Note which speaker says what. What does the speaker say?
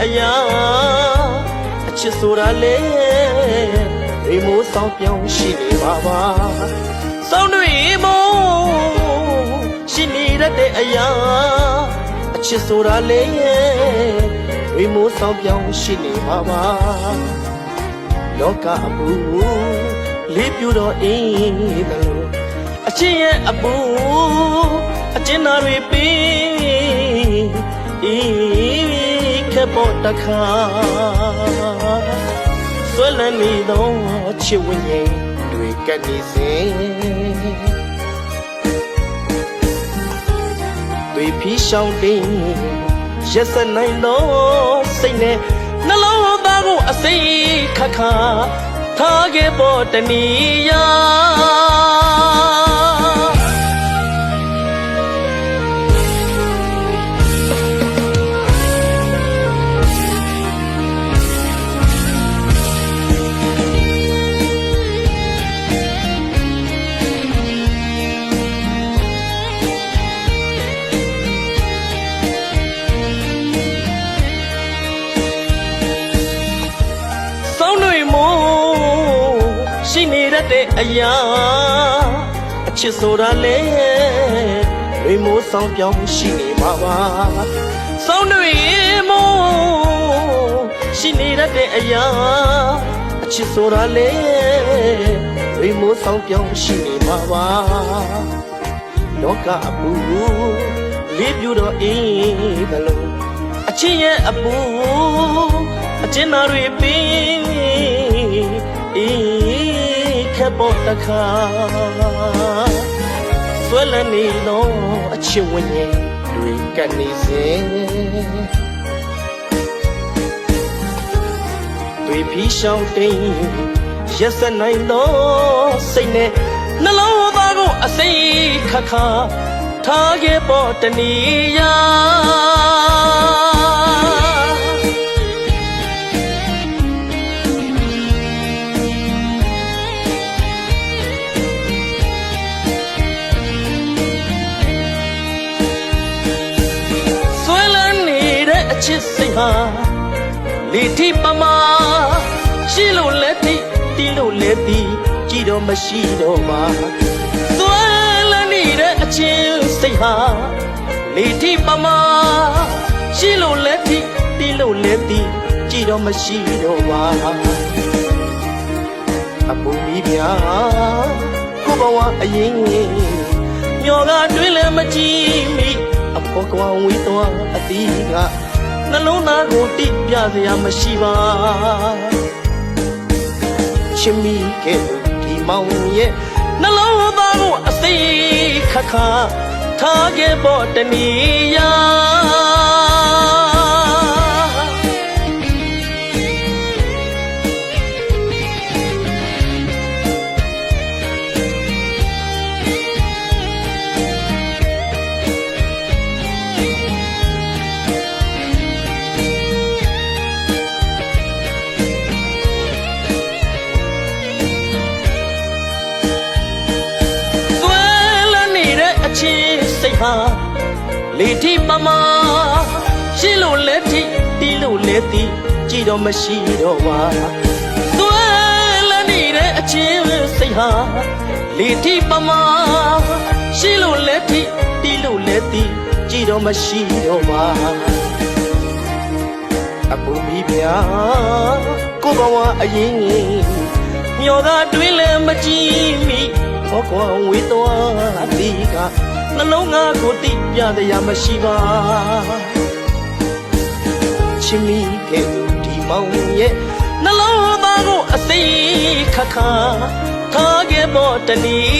Speaker 1: တဲ့အရာအချစ်ဆိုတာလေဒီမိုးဆောင်ပြောင်းရှိနေပါပါစောင်းတွေမိုးရှိနေတတ်တဲ့အရာအချစ်ဆိုတာလေဒီမိုးဆောင်ပြောင်းရှိနေပါပါလောကအပူလေးပြူတော့အင်းတယ်လို့အချင်းရဲ့အပူအကျဉ်းသားတွေပြီးအေးခက် ပေါ်တခါဆွဲလန်းနေသောချစ်ဝိညာဉ်တွေကပ်နေစဉ်တွေဖြီးရှောင်းတင်ရက်စက်နိုင်သောစိတ်နဲ့နှလုံးသားကိုအစိတ်ခတ်ခါထားခဲ့ပေါ်တနည်းယာ ရှိနေတတ်တဲ့အရာအချစ်ဆိုတာလေတွေမို့ဆောင်ပြောင်းရှိနေမှာပါစောင်းတွေမို့ရှိနေတတ်တဲ့အရာအချစ်ဆိုတာလေတွေမို့ဆောင်ပြောင်းရှိနေမှာပါလောကအပူလေးပြူတော့အင်းဘလို့အချင်းရဲ့အပူအကျဉ်းသားတွေပြီးအေးခက် ပေါ်တခါဆွဲလန်းနေတော့အချစ်ဝိညာဉ်တွေကနေစဉ်တွေဖြီးရှောင်းတိမ်ရက်စက်နိုင်တော့စိတ်နဲ့နှလုံးသားကိုအစိတ်ခါခါထားခဲ့ပေါ်တနည်းယာ ချစ်စိတ်ဟာလေထိပမာရှိလို့လက်ထိတီးလို့လက်တီးကြည်တော့မရှိတော့ပါဆွဲလန်းနေတဲ့အချစ်စိတ်ဟာလေထိပမာရှိလို့လက်ထိတီးလို့လက်တီးကြည်တော့မရှိတော့ပါအပူမီးပြာကိုဘဝအရင်မျောကတွင်လည်းမကြည့်မိအဖေါ်ကွာဝေးသွားအတီးက နှလုံးသားကိုတိပြစရာမရှိပါချစ်မိခဲ့ဒီမောင်ရဲ့နှလုံးသားကိုအစိခါခါထားခဲ့ပေါ်တနည်းယာ ချင်းစိတ်ဟာလေထိပမာရှိလို့လက်ထိတီးလို့လက်တီးကြည်တော့မရှိတော့ပါဆွဲလန်းနေတဲ့အချင်းစိတ်ဟာလေထိပမာရှိလို့လက်ထိတီးလို့လက်တီးကြည်တော့မရှိတော့ပါအပူမီးပြာကိုဘဝအရင်မျောသာတွင်လည်းမကြည့်မိဟောကွာဝေးသွားအတီးက နှလုံးသားကိုတိပြတရားမရှိပါချစ်မိခဲ့သူဒီမောင်ရဲ့နှလုံးသားကိုအစိခါခါထားခဲ့ပေါ်တနည်းယာ